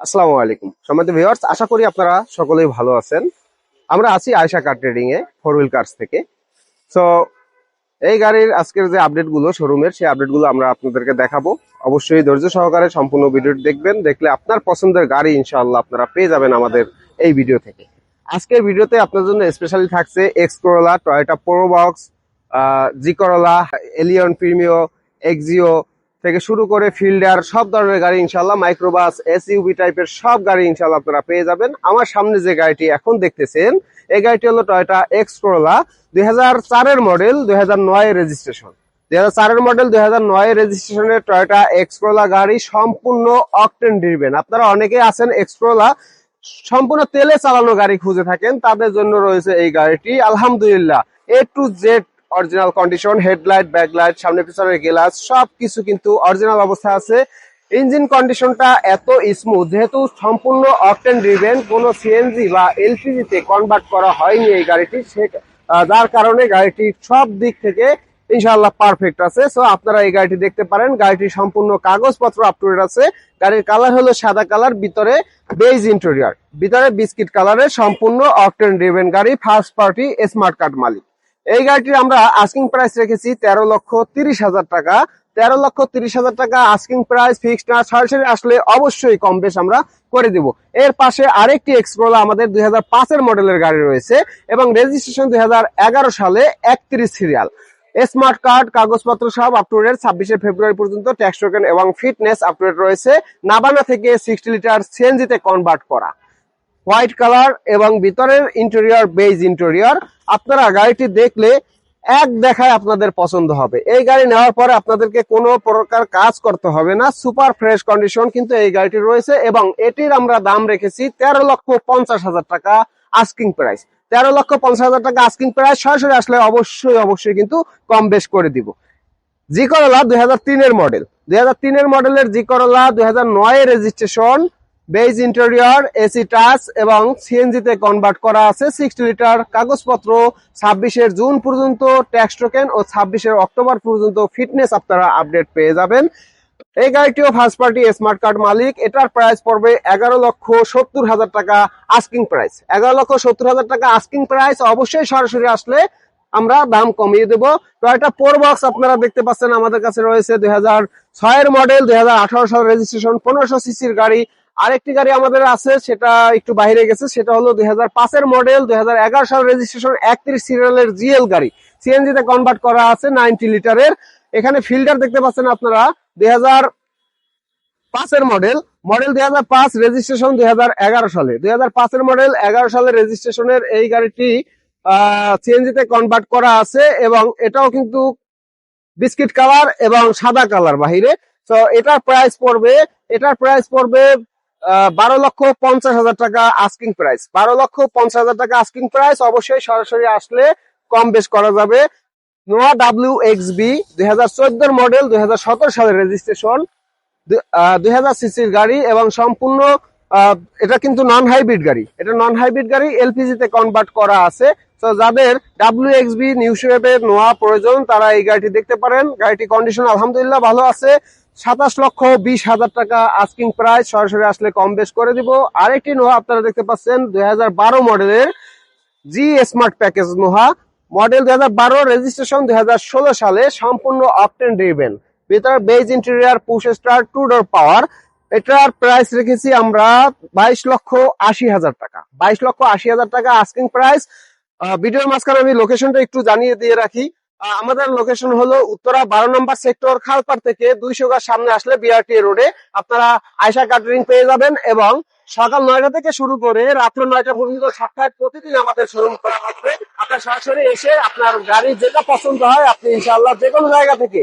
আসসালামু আলাইকুম। সম্মানিত ভিউয়ার্স আশা করি আপনারা সকলেই ভালো আছেন। আমরা আছি আয়শা কার ট্রেডিং এ ফোর হুইল কার্স থেকে। সো এই গাড়ির আজকের যে আপডেটগুলো শোরুমের সেই আপডেটগুলো আমরা আপনাদেরকে দেখাবো। অবশ্যই ধৈর্য সহকারে সম্পূর্ণ ভিডিওটি দেখবেন। দেখলে আপনার পছন্দের গাড়ি ইনশাআল্লাহ আপনারা পেয়ে যাবেন আমাদের এই ভিডিও থেকে। আজকের ভিডিওতে আপনার জন্য স্পেশালি থাকছে X Corolla Toyota Probox G Corolla Allion Premio Axio থেকে শুরু করে ফিল্ডার, সব ধরনের গাড়ি ইনশাল্লাহ মাইক্রোবাস এসইউবি টাইপের সব গাড়ি ইনশাল্লাহ আপনারা পেয়ে যাবেন। আমার সামনে যে গাড়িটি এখন দেখতেছেন, এই গাড়িটি হলো টয়টা এক্স করোলা দুই চারের মডেল দুই হাজার নয় রেজিস্ট্রেশন দুই হাজার চারের মডেল দুই হাজার নয় রেজিস্ট্রেশনের টয়োটা এক্স করোলা গাড়ি সম্পূর্ণ অকটেন ড্রিভেন আপনারা অনেকে আছেন এক্স করোলা সম্পূর্ণ তেলে চালানো গাড়ি খুঁজে থাকেন, তাদের জন্য রয়েছে এই গাড়িটি। আলহামদুলিল্লাহ A to Z original condition headlight backlight সামনে পিছনের গ্লাস সবকিছু কিন্তু অরিজিনাল অবস্থা আছে। ইঞ্জিন কন্ডিশনটা এত স্মুথ যেহেতু সম্পূর্ণ অকটেন ড্রিভেন কোনো সিএনজি বা এলপিজি তে কনভার্ট করা হয়নি এই গাড়িটি, সে যার কারণে গাড়িটি সব দিক থেকে ইনশাআল্লাহ পারফেক্ট আছে। সো আপনারা এই গাড়িটি দেখতে পারেন, গাড়িটি সম্পূর্ণ কাগজপত্র আপ টু ডেট আছে। গাড়ির কালার হলো সাদা কালার ভিতরে বেজ ইন্টেরিয়র ভিতরে বিস্কিট কালারের সম্পূর্ণ অকটেন ড্রিভেন গাড়ি ফার্স্ট পার্টি স্মার্ট কার্ড মালিক। এই গাড়িটির আমরা আস্কিং প্রাইস রেখেছি তেরো লক্ষ তিরিশ হাজার টাকা। তেরো লক্ষ তিরিশ হাজার টাকা আস্কিং প্রাইস ফিক্সড না, সরাসরি আসলে অবশ্যই কম বেশ আমরা করে দিব। এর পাশে আরেকটি এক্সপ্রোলা আমাদের দুই হাজার মডেলের গাড়ি রয়েছে এবং রেজিস্ট্রেশন দুই হাজার এগারো সালে একত্রিশ সিরিয়াল স্মার্ট কার্ড কাগজপত্র সব আপ টু ডেট ছাব্বিশে ফেব্রুয়ারি পর্যন্ত ট্যাক্স টোকেন এবং ফিটনেস আপ টু ডেট রয়েছে। নাবানা থেকে সিক্সটি লিটার সিএনজিতে কনভার্ট করা। হোয়াইট কালার এবং ভিতরের ইন্টেরিয়র বেজ ইন্টেরিয়র। আপনারা গাড়িটি দেখলে এক দেখায় আপনাদের পছন্দ হবে। এই গাড়ি নেওয়ার পরে আপনাদেরকে কোনো প্রকার কাজ করতে হবে না। সুপার ফ্রেশ কন্ডিশন কিন্তু এই গাড়িটি রয়েছে এবং এটির আমরা দাম রেখেছি তেরো লক্ষ পঞ্চাশ হাজার টাকা আস্কিং প্রাইস তেরো লক্ষ পঞ্চাশ হাজার টাকা আস্কিং প্রাইস সরাসরি আসলে অবশ্যই অবশ্যই কিন্তু কম বেশ করে দিব। জি করলা দুই হাজার তিনের মডেল দুই হাজার তিনের মডেলের জি করলা দুই হাজার নয় registration beige interior, AC touch এবং সিএনজি তে কনভার্ট করা আছে সিক্সটি লিটার কাগজপত্র। ছাব্বিশের জুন পর্যন্ত ট্যাক্স টোকেন ও ছাব্বিশের অক্টোবর পর্যন্ত ফিটনেস আপনারা আপডেট পেয়ে যাবেন। এই গাড়িটিও ফার্স্ট পার্টি স্মার্ট কার্ড মালিক। এটার প্রাইস পড়বে এগারো লক্ষ সত্তর হাজার টাকা আস্কিং প্রাইস এগারো লক্ষ সত্তর হাজার টাকা আস্কিং প্রাইস অবশ্যই সরাসরি আসলে আমরা দাম কমিয়ে দেবো। একটা পোর বক্স আপনারা দেখতে পাচ্ছেন আমাদের কাছে রয়েছে দুই হাজার ছয়ের মডেল দুই হাজার আঠারো সাল রেজিস্ট্রেশন পনেরোশো সিসির গাড়ি। আরেকটি গাড়ি আমাদের আছে, সেটা একটু বাইরে গেছে, সেটা হলো দুই পাঁচের মডেল দুই হাজার এগারো সাল রেজিস্ট্রেশন একত্রিশ সিরিয়ালের জিএল গাড়ি। সিএনজি তে কনভার্ট করা আছে নাইনটি লিটারের। এখানে ফিল্টার দেখতে পাচ্ছেন আপনারা, দুই পাঁচের মডেল মডেল দুই হাজার পাঁচ রেজিস্ট্রেশন দুই হাজার এগারো সালে। দুই হাজার পাঁচের মডেল এগারো সালের রেজিস্ট্রেশনের এই গাড়িটি সিএনজি তে কনভার্ট করা আছে এবং এটাও কিন্তু বিস্কিট কালার এবং সাদা কালার বাহিরে। তো এটার প্রাইস পড়বে, এটার প্রাইস পড়বে বারো লক্ষ পঞ্চাশ হাজার টাকা আস্কিং প্রাইস বারো লক্ষ পঞ্চাশ হাজার টাকা আস্কিং প্রাইস অবশ্যই সরাসরি আসলে কম বেশ করা যাবে। নোয়া ডাব্লিউ এক্স বি দুই মডেল দুই হাজার সতেরো সালের রেজিস্ট্রেশন দুই হাজার সিসির গাড়ি এবং সম্পূর্ণ এটা কিন্তু নন হাইব্রিড গাড়ি। এটা নন হাইব্রিড গাড়ি এলপিজি তে কনভার্ট করা আছে। তো যাদের ডাব্লিউ এক্স বি নিউ শেপের নোয়া প্রয়োজন, তারা এই গাড়িটি দেখতে পারেন। গাড়িটি কন্ডিশন আলহামদুলিল্লাহ ভালো আছে। সাতাশ লক্ষ বিশ হাজার টাকা আস্কিং প্রাইস সরাসরি আসলে কম বেশ করে দিব। আরেকটি নোহা আপনারা দেখতে পাচ্ছেন, দুই হাজার বারো মডেলের G smart package Noah. Model দুই হাজার বারো রেজিস্ট্রেশন দুই হাজার ষোলো সালে, সম্পূর্ণ অপটেন ড্রিভেন ভিতরে beige interior push start two door power এটার প্রাইস রেখেছি আমরা বাইশ লক্ষ আশি হাজার টাকা। বাইশ লক্ষ আশি হাজার টাকা আস্কিং প্রাইস ভিডিওর মাঝখানে আমি লোকেশনটা একটু জানিয়ে দিয়ে রাখি। আমাদের লোকেশন হলো উত্তরা বারো নম্বর সেক্টর খালপাড় থেকে দুইশো গাছ সামনে আসলে বিআরটি রোডে আপনারা আয়সা কাটারিং পেয়ে যাবেন এবং সকাল নয়টা থেকে শুরু করে রাত্র নয়টা পর্যন্ত সাক্ষাৎ প্রতিদিন আমাদের শোরুম করা হবে আপনার সরাসরি এসে আপনার গাড়ি যেটা পছন্দ হয়, আপনি ইনশাআল্লাহ যে কোনো জায়গা থেকে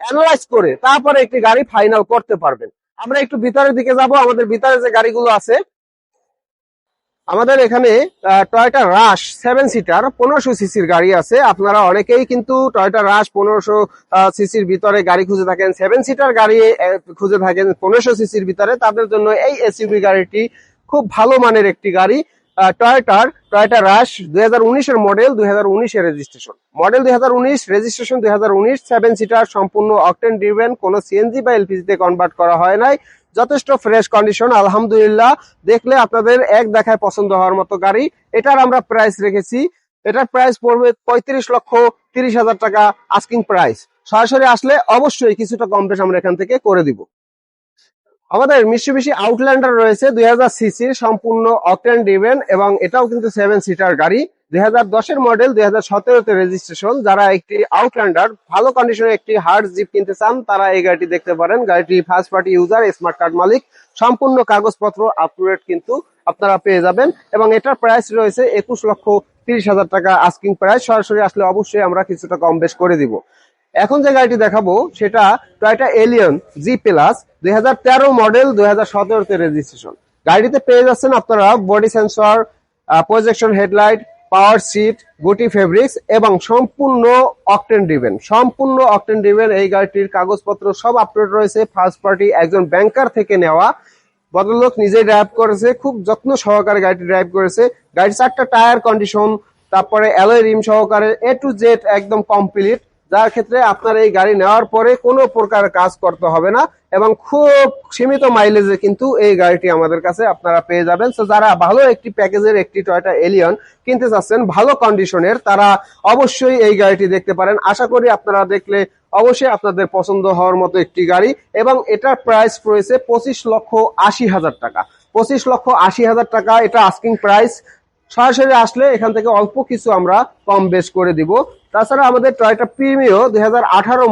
অ্যানালাইজ করে তারপরে একটি গাড়ি ফাইনাল করতে পারবেন। আমরা একটু ভিতরের দিকে যাব, আমাদের ভিতরে যে গাড়িগুলো আছে আমাদের এখানে টয়টা রাশ সেভেন সিটার পনেরোশো সিসির গাড়ি আছে। আপনারা অনেকেই কিন্তু টয়টা রাশ পনেরোশো সিসির ভিতরে গাড়ি খুঁজে থাকেন। সেভেন সিটার গাড়ি খুঁজে থাকেন পনেরোশো সিসির ভিতরে। তাদের জন্য এই এসইউভি গাড়িটি খুব ভালো মানের একটি গাড়ি টয়টার টয়টা রাশ দুই উনিশের মডেল দুই উনিশের রেজিস্ট্রেশন মডেল দুই হাজার উনিশ রেজিস্ট্রেশন দুই হাজার উনিশ সেভেন সিটার সম্পূর্ণ অকটেন ড্রিভেন কোনো সিএনজি বা এলপিজিতে কনভার্ট করা হয় নাই। যথেষ্ট ফ্রেশ কন্ডিশন আলহামদুলিল্লাহ। দেখলে আপনাদের এক দেখায় পছন্দ হওয়ার মতো গাড়ি। এটার আমরা প্রাইস রেখেছি। এটার প্রাইস পড়বে পঁয়ত্রিশ লক্ষ তিরিশ হাজার টাকা আস্কিং প্রাইস সরাসরি আসলে অবশ্যই কিছুটা কম বেশ আমরা এখান থেকে করে দিব। আমাদের মিশিবিশি আউটল্যান্ডার রয়েছে দুই হাজার সিসির সম্পূর্ণ অকটেন ডিভেন এবং এটাও কিন্তু সেভেন সিটার গাড়ি। দুই হাজার মডেল দুই হাজার সতেরোতে রেজিস্ট্রেশন যারা একটি আউটল্যান্ডার ভালো কন্ডিশনে একটি হার্ড জিপ কিনতে চান, তারা এই গাড়িটি দেখতে পারেন। গাড়িটি first party user smart card মালিক। সম্পূর্ণ কাগজপত্র আপ কিন্তু আপনারা পেয়ে যাবেন। এবং এটার প্রাইস রয়েছে একুশ লক্ষ তিরিশ হাজার টাকা আস্কিং প্রাইস সরাসরি আসলে অবশ্যই আমরা কিছুটা কম বেশ করে দিব। এখন যে গাড়িটি দেখাবো, সেটা টয়টা এলিয়ন জি প্লাস দুই মডেল দুই হাজার রেজিস্ট্রেশন গাড়িতে পেয়ে যাচ্ছেন আপনারা body sensor projection headlight power seat, গুটি ফেব্রিক্স এবং সম্পূর্ণ অকটেন ডিভেন সম্পূর্ণ অকটেন ডিভেন এই গাড়িটির কাগজপত্র সব আপডেট রয়েছে। ফার্স্ট পার্টি একজন ব্যাংকার থেকে নেওয়া। ভদ্রলোক নিজেই ড্রাইভ করেছে, খুব যত্ন সহকারে গাড়িটি ড্রাইভ করেছে। গাড়ির চারটা টায়ার কন্ডিশন তারপরে অ্যালয় রিম সহকারে এ টু জেড একদম কমপ্লিট যার ক্ষেত্রে আপনার এই গাড়ি নেওয়ার পরে কোনো প্রকার কাজ করতে হবে না এবং খুব সীমিত মাইলেজে কিন্তু এই গাড়িটি আমাদের কাছে আপনারা পেয়ে যাবেন। তো যারা ভালো একটি প্যাকেজের একটি টয়টা এলিয়ন কিনতে চাচ্ছেন, ভালো কন্ডিশনের তারা অবশ্যই এই গাড়িটি দেখতে পারেন। আশা করি আপনারা দেখলে অবশ্যই আপনাদের পছন্দ হওয়ার মতো একটি গাড়ি এবং এটার প্রাইস রয়েছে পঁচিশ লক্ষ আশি হাজার টাকা। পঁচিশ লক্ষ আশি হাজার টাকা এটা আস্কিং প্রাইস সরাসরি আসলে এখান থেকে অল্প কিছু আমরা কম বেশ করে দিব। তাছাড়া আমাদের টয়টা প্রিমিও দুই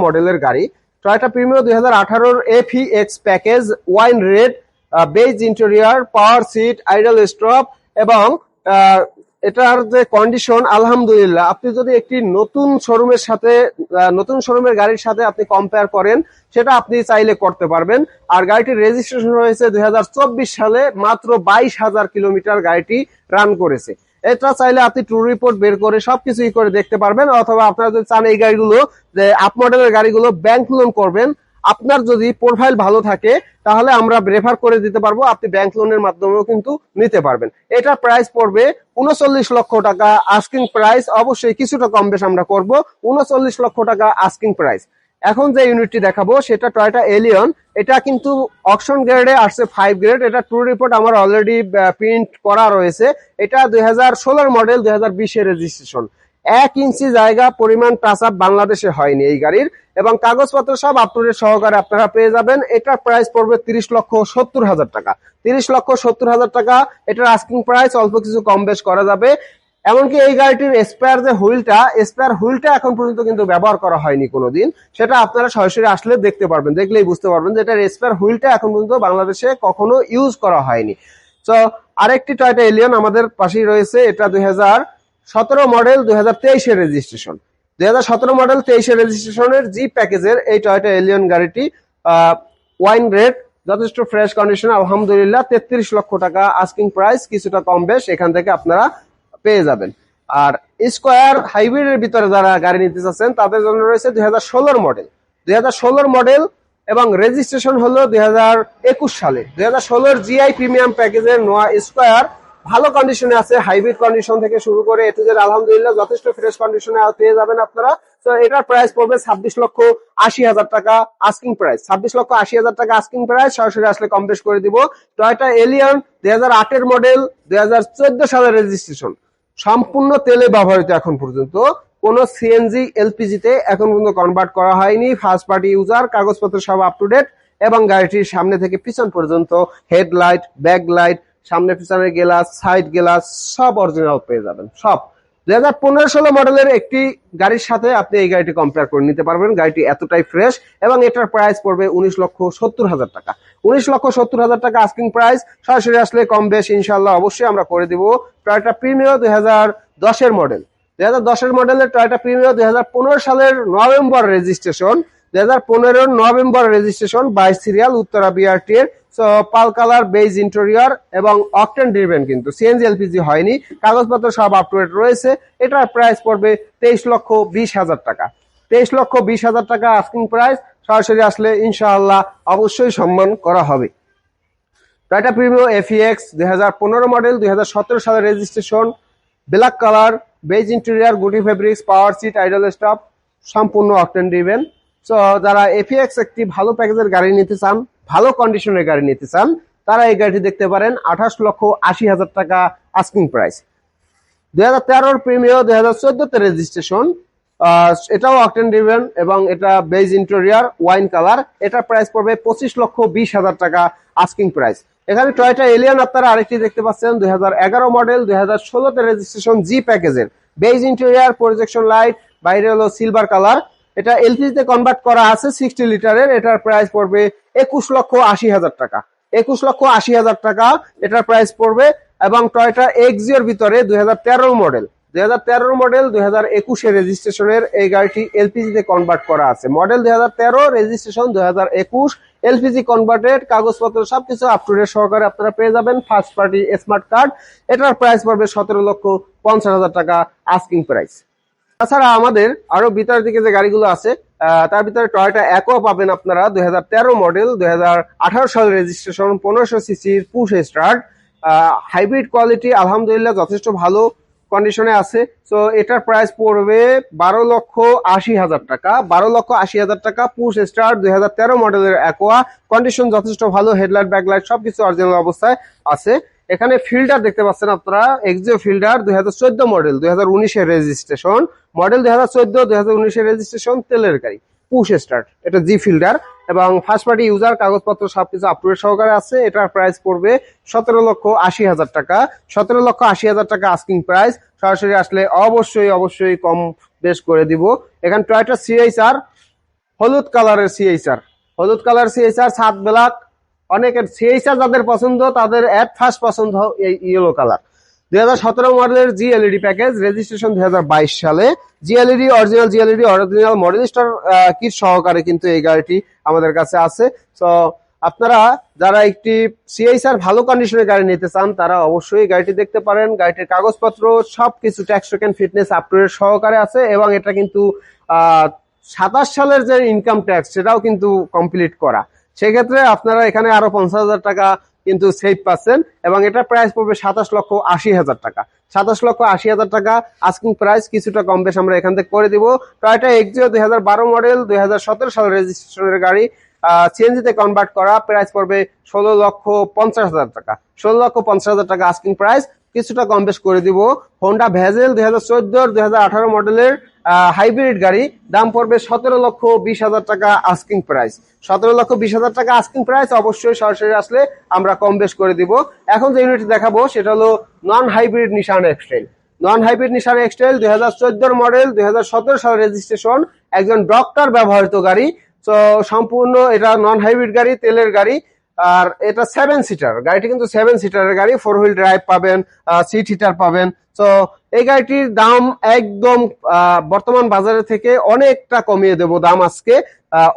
মডেলের গাড়ি। টয়টা প্রিমিও দুই হাজার আঠারোর F X package wine red beige interior power seat idle stop এবং এটার যে কন্ডিশন আলহামদুলিল্লাহ, আপনি যদি একটি নতুন শোরুমের সাথে নতুন শোরুমের গাড়ির সাথে আপনি কম্পেয়ার করেন, সেটা আপনি চাইলে করতে পারবেন। আর গাড়িটির রেজিস্ট্রেশন হয়েছে দুই হাজার চব্বিশ সালে, মাত্র বাইশ হাজার কিলোমিটার গাড়িটি রান করেছে। এটা চাইলে আপনি ট্যুর রিপোর্ট বের করে সবকিছুই করে দেখতে পারবেন। অথবা আপনারা যদি চান এই গাড়িগুলো, যে আপ মডেলের গাড়িগুলো ব্যাংক লোন করবেন, আপনার যদি প্রোফাইল ভালো থাকে, তাহলে আমরা রেফার করে দিতে পারব, আপনি ব্যাংক লোনের মাধ্যমেও কিন্তু নিতে পারবেন। এটার প্রাইস পড়বে উনচল্লিশ লক্ষ টাকা আস্কিং প্রাইস অবশ্যই কিছুটা কম বেশ আমরা করব, উনচল্লিশ লক্ষ টাকা আস্কিং প্রাইস এখন যে ইউনিটটি দেখাবো, সেটা টয়টা এলিয়ন এটা কিন্তু অকশন গ্রেডে আসছে ফাইভ গ্রেড এটা ট্যুর রিপোর্ট আমার অলরেডি প্রিন্ট করা রয়েছে। এটা দুই হাজার মডেল দুই হাজার রেজিস্ট্রেশন এক ইঞ্চি জায়গা পরিমাণ টাচ আপ বাংলাদেশে হয়নি এই গাড়ির। এবং কাগজপত্র সব আপটুডেট সহকারে আপনারা পেয়ে যাবেন। এটার প্রাইস পড়বে তিরিশ লক্ষ সত্তর হাজার টাকা। তিরিশ লক্ষ সত্তর হাজার টাকা। এটার আস্কিং প্রাইস অল্প কিছু কম বেশ করা যাবে। এমনকি এই গাড়িটির স্পেয়ার যে হুইলটা স্পেয়ার হুইলটা এখন পর্যন্ত কিন্তু ব্যবহার করা হয়নি কোনোদিন। সেটা আপনারা সরাসরি আসলে দেখতে পারবেন, দেখলেই বুঝতে পারবেন যে এটার স্পেয়ার হুইলটা এখন পর্যন্ত বাংলাদেশে কখনো ইউজ করা হয়নি। তো আরেকটি টয়টা এলিয়ন আমাদের পাশেই রয়েছে, এটা দুই সতেরো মডেল দুই হাজার তেইশের রেজিস্ট্রেশন দুই হাজার সতেরো মডেল তেইশের রেজিস্ট্রেশনের জি প্যাকেজের এই টয়টা এলিয়ন গাড়িটি ওয়াইন রেড যথেষ্ট ফ্রেশ কন্ডিশন আলহামদুলিল্লাহ, তেত্রিশ লক্ষ টাকা আস্কিং প্রাইস কিছুটা কম বেশ, এখান থেকে আপনারা পেয়ে যাবেন। আর স্কোয়ার হাইব্রিডের ভিতরে যারা গাড়ি নিতে চাচ্ছেন, তাদের জন্য রয়েছে দুই হাজার ষোলোর মডেল দুই হাজার ষোলোর মডেল এবং রেজিস্ট্রেশন হলো দুই হাজার একুশ সালে। দুই হাজার ষোলোর জিআই প্রিমিয়াম প্যাকেজের নোয়া স্কোয়ার ভালো কন্ডিশনে আছে হাইব্রিড কন্ডিশন থেকে শুরু করে এটু আলহামদুলিল্লাহ, যথেষ্ট ফ্রেশ কন্ডিশনে পেয়ে যাবেন আপনারা। তো এটার প্রাইস পড়বে ছাব্বিশ লক্ষ আশি হাজার টাকা আস্কিং প্রাইস ছাব্বিশ লক্ষ আশি হাজার টাকা আস্কিং প্রাইস সরাসরি আসলে কম করে দিব। টয়টা এলিয়ন দুই হাজার আটের মডেল দুই হাজার চোদ্দ সালের রেজিস্ট্রেশন সম্পূর্ণ তেলে ব্যবহৃত এখন পর্যন্ত। কোন সিএনজি এলপিজিতে এখন পর্যন্ত কনভার্ট করা হয়নি। ফার্স্ট পার্টি ইউজার কাগজপত্র সব আপ টু ডেট এবং গাড়িটির সামনে থেকে পিছন পর্যন্ত হেডলাইট ব্যাক লাইট সামনে পিছনের গেলাস সাইড গেলাস সব অরিজিনাল পেয়ে যাবেন, সব। দুই হাজার পনেরো ষোলো মডেলের একটি গাড়ির সাথে আপনি এই গাড়িটি কম্পেয়ার করে নিতে পারবেন। গাড়িটি এতটাই ফ্রেশ এবং এটার প্রাইস পড়বে উনিশ লক্ষ সত্তর হাজার টাকা। উনিশ লক্ষ সত্তর হাজার টাকা আস্কিং প্রাইস সরাসরি আসলে কম বেশ ইনশাল্লাহ অবশ্যই আমরা করে দিব টয়টা প্রিমিয়ার দুই হাজার দশের মডেল দুই হাজার দশের মডেলের টয়টা প্রিমিয়ার দুই হাজার পনেরো সালের নভেম্বর রেজিস্ট্রেশন দুই হাজার পনেরো নভেম্বর রেজিস্ট্রেশন বাইশ সিরিয়াল উত্তরা বিআরটি এর। পাল কালার, বেজ ইন্টেরিয়র এবং অকটেন ড্রিভেন কিন্তু। সিএনজি এলপিজি হয়নি। কাগজপত্র সব আপ টু রয়েছে। এটার প্রাইস পড়বে তেইশ লক্ষ বিশ হাজার টাকা। তেইশ লক্ষ বিশ হাজার টাকা আস্কিং প্রাইস সরাসরি আসলে ইনশাআল্লাহ অবশ্যই সম্মান করা হবে। টয়টা প্রিমিও এফিএক্স দুই হাজার পনেরো মডেল দুই হাজার সতেরো সালের registration. Black colour beige interior গুটি fabrics power seat idle stop সম্পূর্ণ অকটেন ড্রিভেন সো যারা এফিএক্স একটি ভালো প্যাকেজের গাড়ি নিতে চান, ভালো কন্ডিশনের গাড়ি নিতে চান, তারা এই গাড়িটি দেখতে পারেন আঠাশ লক্ষ আশি হাজার টাকা আস্কিং প্রাইস দুই হাজার তেরোর প্রিমিয়ার দুই হাজার চোদ্দতে রেজিস্ট্রেশন এটাও অকটেন ডিভেন এবং এটা বেজ ইন্টেরিয়ার ওয়াইন কালার এটার প্রাইস পড়বে পঁচিশ লক্ষ বিশ হাজার টাকা আস্কিং প্রাইস এখানে টয়টা এলিয়ান আপনারা আরেকটি দেখতে পাচ্ছেন, দুই হাজার এগারো মডেল দুই হাজার ষোলোতে রেজিস্ট্রেশন জি প্যাকেজের বেজ ইন্টেরিয়ার প্রজেকশন লাইট বাইরে হলো সিলভার কালার এটা এলপিজিতে কনভার্ট করা আছে সিক্সটি লিটারের এটার প্রাইস পড়বে একুশ লক্ষ আশি হাজার টাকা। একুশ লক্ষ আশি হাজার টাকা, এটার প্রাইস পড়বে এবং টয়টা এক্সিওর ভিতরে দুই হাজার তেরো মডেল দুই হাজার তেরো মডেল দুই হাজার একুশে রেজিস্ট্রেশনের এই গাড়িটি এলপিজিতে কনভার্ট করা আছে। মডেল দুই হাজার তেরো রেজিস্ট্রেশন দুই হাজার একুশ এলপিজি কনভার্টেড কাগজপত্র সবকিছু আপ টু ডেট সহকারে আপনারা পেয়ে যাবেন ফার্স্ট পার্টি স্মার্ট কার্ড এটার প্রাইস পড়বে সতেরো লক্ষ পঞ্চাশ হাজার টাকা আস্কিং প্রাইস তাছাড়া আমাদের আরও ভিতরের দিকে যে গাড়িগুলো আছে তার ভিতরে টয়টা একও পাবেন আপনারা দুই মডেল দুই হাজার আঠারো সাল রেজিস্ট্রেশন পনেরোশো সিসির পুশ স্টার্ট হাইব্রিড কোয়ালিটি আলহামদুলিল্লাহ যথেষ্ট ভালো কন্ডিশনে আছে। তো এটার প্রাইস পড়বে বারো লক্ষ আশি হাজার টাকা, বারো লক্ষ আশি হাজার টাকা পুশ স্টার দুই হাজার তেরো মডেলের অ্যাকোয়া কন্ডিশন যথেষ্ট ভালো হেডলাইট ব্যাকলাইট সবকিছু অরিজিনাল অবস্থায় আছে। এখানে ফিল্টার দেখতে পাচ্ছেন আপনারা এক্সিও ফিল্টার দুই হাজার চোদ্দ মডেল দুই হাজার উনিশের রেজিস্ট্রেশন মডেল দুই হাজার চোদ্দ, দুই হাজার রেজিস্ট্রেশন তেলের গাড়ি পুশ স্টার্ট এটা জি ফিল্টার এবং ফার্স্ট পার্টি ইউজার কাগজপত্র সবকিছু আপডেট সহকারে আছে, এটার প্রাইস পড়বে সতেরো লক্ষ আশি হাজার টাকা। সতেরো লক্ষ আশি হাজার টাকা আস্কিং প্রাইস সরাসরি আসলে অবশ্যই অবশ্যই কম বেশ করে দিব। এখানে টয়টা সিএইচআর হলুদ কালারের সিএইচআর হলুদ কালার সিএইচআর সাত ব্ল্যাক অনেকের সিএইচআর যাদের পছন্দ, তাদের অ্যাট ফার্স্ট পছন্দ এই ইয়েলো কালার দুই হাজার সতেরো মডেলের জি এলইডি প্যাকেজ রেজিস্ট্রেশন দুই হাজার বাইশ সালে। G LED original G LED original model star kit সহকারে কিন্তু এই গাড়িটি আমাদের কাছে আছে। তো আপনারা যারা একটি সিএইচআর ভালো কন্ডিশনের গাড়ি নিতে চান, তারা অবশ্যই গাড়িটি দেখতে পারেন। গাড়িটির কাগজপত্র, সবকিছু ট্যাক্স টোকেন ফিটনেস আপটুডেট সহকারে আছে এবং এটা কিন্তু সাতাশ সালের যে ইনকাম ট্যাক্স সেটাও কিন্তু কমপ্লিট করা। সেক্ষেত্রে আপনারা এখানে আরও পঞ্চাশ হাজার টাকা কিন্তু সেভ পাচ্ছেন এবং এটা প্রাইস পড়বে সাতাশ লক্ষ আশি হাজার টাকা। সাতাশ লক্ষ আশি হাজার টাকা আস্কিং প্রাইস কিছুটা কম বেশ আমরা এখান থেকে করে দিব। টয়টা এক্সিও দুই হাজার বারো মডেল দুই হাজার সতেরো সালের রেজিস্ট্রেশনের গাড়ি। সিএনজিতে কনভার্ট করা প্রাইস পড়বে ষোলো লক্ষ পঞ্চাশ হাজার টাকা। ষোলো লক্ষ পঞ্চাশ হাজার টাকা আস্কিং প্রাইস কিছুটা কম বেশ করে দিব। হোন্ডা ভেজেল দুই হাজার চোদ্দোর দুই হাজার আঠারো মডেলের হাইব্রিড গাড়ি, দাম পড়বে সতেরো লক্ষ বিশ হাজার টাকা আস্কিং প্রাইস সতেরো লক্ষ বিশ হাজার টাকা আস্কিং প্রাইস অবশ্যই সরাসরি আসলে আমরা কম বেশ করে দিব। এখন যে ইউনিট দেখাবো, সেটা হলো নন হাইব্রিড নিশান এক্সটাইল নন হাইব্রিড নিশান এক্সটাইল দুই হাজার চোদ্দোর মডেল দুই হাজার সতেরো সালের রেজিস্ট্রেশন একজন ডক্টর ব্যবহৃত গাড়ি। তো সম্পূর্ণ এটা নন হাইব্রিড গাড়ি, তেলের গাড়ি। আর এটা সেভেন সিটার গাড়িটি কিন্তু সেভেন সিটারের গাড়ি ফোর হুইল ড্রাইভ পাবেন সিট হিটার পাবেন। তো এই গাড়িটির দাম একদম বর্তমান বাজারে থেকে অনেকটা কমিয়ে দেব দাম আজকে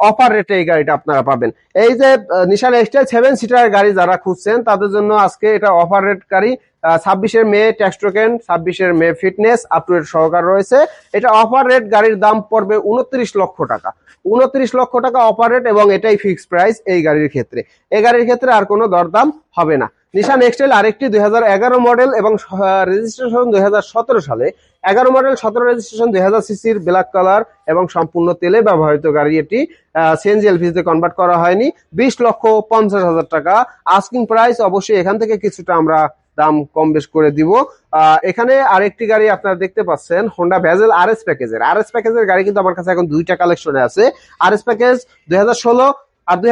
অফার রেটে এই গাড়িটা আপনারা পাবেন। এই যে নিশান এক্সটাইল সেভেন সিটার গাড়ি যারা খুঁজছেন, তাদের জন্য আজকে এটা অফার রেট গাড়ি ছাব্বিশের মে ট্যাক্স টোকেন, ছাব্বিশের মে ফিটনেস আপ টু সহকার রয়েছে। এটা অফার রেট গাড়ির দাম পড়বে উনত্রিশ লক্ষ টাকা। উনত্রিশ লক্ষ টাকা অফার রেট এবং এটাই ফিক্সড প্রাইস এই গাড়ির ক্ষেত্রে। এই গাড়ির ক্ষেত্রে আর কোনো দরদাম হবে না। নিশান এক্সটেল আরেকটি দু হাজার এগারো মডেল এবং রেজিস্ট্রেশন দুই সালে। এগারো মডেল সতেরো রেজিস্ট্রেশন দুই হাজার সিসির ব্ল্যাক কালার এবং সম্পূর্ণ তেলে ব্যবহৃত গাড়ি এটি সিএনজি এলপিজিতে কনভার্ট করা হয়নি। বিশ লক্ষ পঞ্চাশ হাজার টাকা। আস্কিং প্রাইস অবশ্যই এখান থেকে কিছুটা আমরা দাম কম বেশ করে দিব। এখানে আরেকটি গাড়ি আপনারা দেখতে পাচ্ছেন হোন্ডা ভ্যাজেল আর এস প্যাকেজের আর এস প্যাকেজের গাড়ি কিন্তু আমার কাছে এখন দুইটা কালেকশনে আছে। আর এস প্যাকেজ দুই হাজার ষোলো আর দুই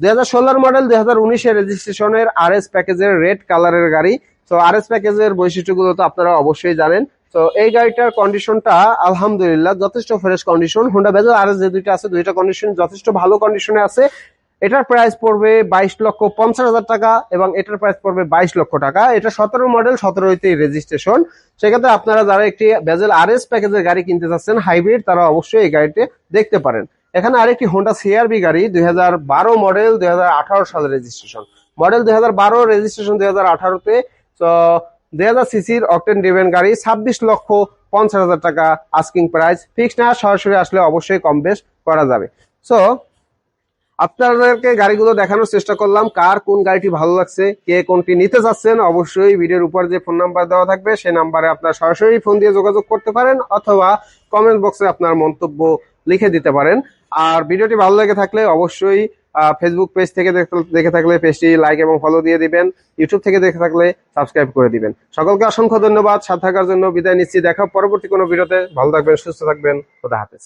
দুই হাজার ষোলোর মডেল দুই হাজার উনিশের রেজিস্ট্রেশনের আর এস প্যাকেজের রেড কালারের গাড়ি। তো আর এস প্যাকেজের বৈশিষ্ট্যগুলো তো আপনারা অবশ্যই জানেন। তো এই গাড়িটার কন্ডিশনটা আলহামদুলিল্লাহ যথেষ্ট fresh condition Honda Vezel R S যে দুইটা আছে, দুইটা কন্ডিশন যথেষ্ট ভালো কন্ডিশনে আছে। এটার প্রাইস পড়বে বাইশ লক্ষ পঞ্চাশ হাজার টাকা এবং এটার প্রাইস পড়বে বাইশ লক্ষ টাকা। এটা সতেরো মডেল সতেরোতেই রেজিস্ট্রেশন সেক্ষেত্রে আপনারা যারা একটি বেজেল আর এস প্যাকেজের গাড়ি কিনতে চাচ্ছেন হাইব্রিড তারা অবশ্যই এই গাড়িটি দেখতে পারেন। এখানে আরেকটি হোন্ডা সিআরবি গাড়ি, দুই হাজার বারো মডেল দুই সালের রেজিস্ট্রেশন মডেল দুই হাজার বারো রেজিস্ট্রেশন দুই হাজার আঠারোতে, তো দুই হাজার সিসির অকটেন ডিভেন গাড়ি, ছাব্বিশ লক্ষ পঞ্চাশ হাজার টাকা আস্কিং প্রাইস ফিক্স না, সরাসরি আসলে অবশ্যই কম বেশ করা যাবে। সো আপনাদেরকে গাড়িগুলো দেখানোর চেষ্টা করলাম, কার কোন গাড়িটি ভালো লাগছে, কে কোনটি নিতে চাচ্ছেন অবশ্যই ভিডিওর উপর যে ফোন নাম্বার দেওয়া থাকবে সেই নাম্বারে আপনার সরাসরি ফোন দিয়ে যোগাযোগ করতে পারেন অথবা কমেন্ট বক্সে আপনার মন্তব্য লিখে দিতে পারেন। আর ভিডিওটি ভালো লেগে থাকলে অবশ্যই ফেসবুক পেজ থেকে দেখে থাকলে পেজটি লাইক এবং ফলো দিয়ে দিবেন ইউটিউব থেকে দেখে থাকলে সাবস্ক্রাইব করে দিবেন। সকলকে অসংখ্য ধন্যবাদ, সাথে থাকার জন্য বিদায় নিচ্ছি, দেখা পরবর্তী কোনো ভিডিওতে, ভালো থাকবেন, সুস্থ থাকবেন, খোদা হাফেজ।